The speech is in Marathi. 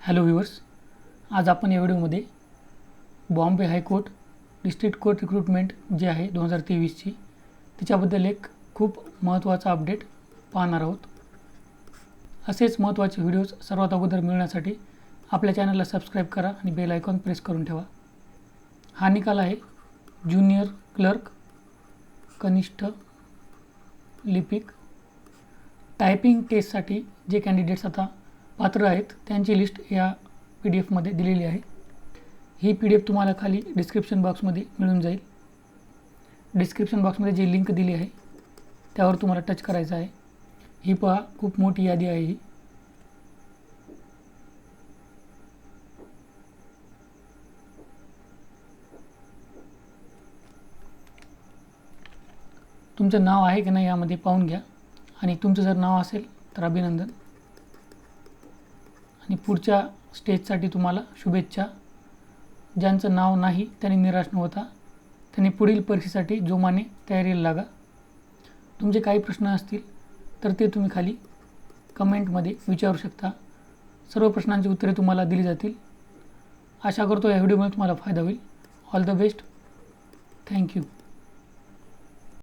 हॅलो व्ह्युअर्स आज आपण या व्हिडिओमध्ये Bombay high court district court recruitment जे आहे दोन हजार तेवीसची तिच्याबद्दल एक खूप महत्त्वाचा अपडेट पाहणार आहोत. असेच महत्त्वाचे व्हिडिओज सर्वात अगोदर मिळण्यासाठी आपल्या चॅनलला सबस्क्राईब करा आणि बेल आयकॉन प्रेस करून ठेवा. हा निकाल आहे ज्युनियर क्लर्क कनिष्ठ लिपिक. टायपिंग टेस्टसाठी जे कॅन्डिडेट्स आता पात्र आहेत. त्यांची लिस्ट या पी डी एफमध्ये दिलेली आहे. ही पी डी एफ तुम्हाला खाली डिस्क्रिप्शन बॉक्समध्ये मिळून जाईल. डिस्क्रिप्शन बॉक्समध्ये जी लिंक दिली आहे त्यावर तुम्हाला टच करायचं आहे. ही पहा खूप मोठी यादी आहे ही. तुमचं नाव आहे की नाही यामध्ये पाहून घ्या. आणि तुमचं जर नाव असेल तर अभिनंदन. आणि पुढच्या स्टेजसाठी तुम्हाला शुभेच्छा. ज्यांचं नाव नाही त्यांनी निराश न होता त्यांनी पुढील परीक्षेसाठी जोमाने तयारीला लागा. तुमचे काही प्रश्न असतील तर ते तुम्ही खाली कमेंटमध्ये विचारू शकता. सर्व प्रश्नांची उत्तरे तुम्हाला दिली जातील. आशा करतो या व्हिडिओमुळे तुम्हाला फायदा होईल. All the best thank you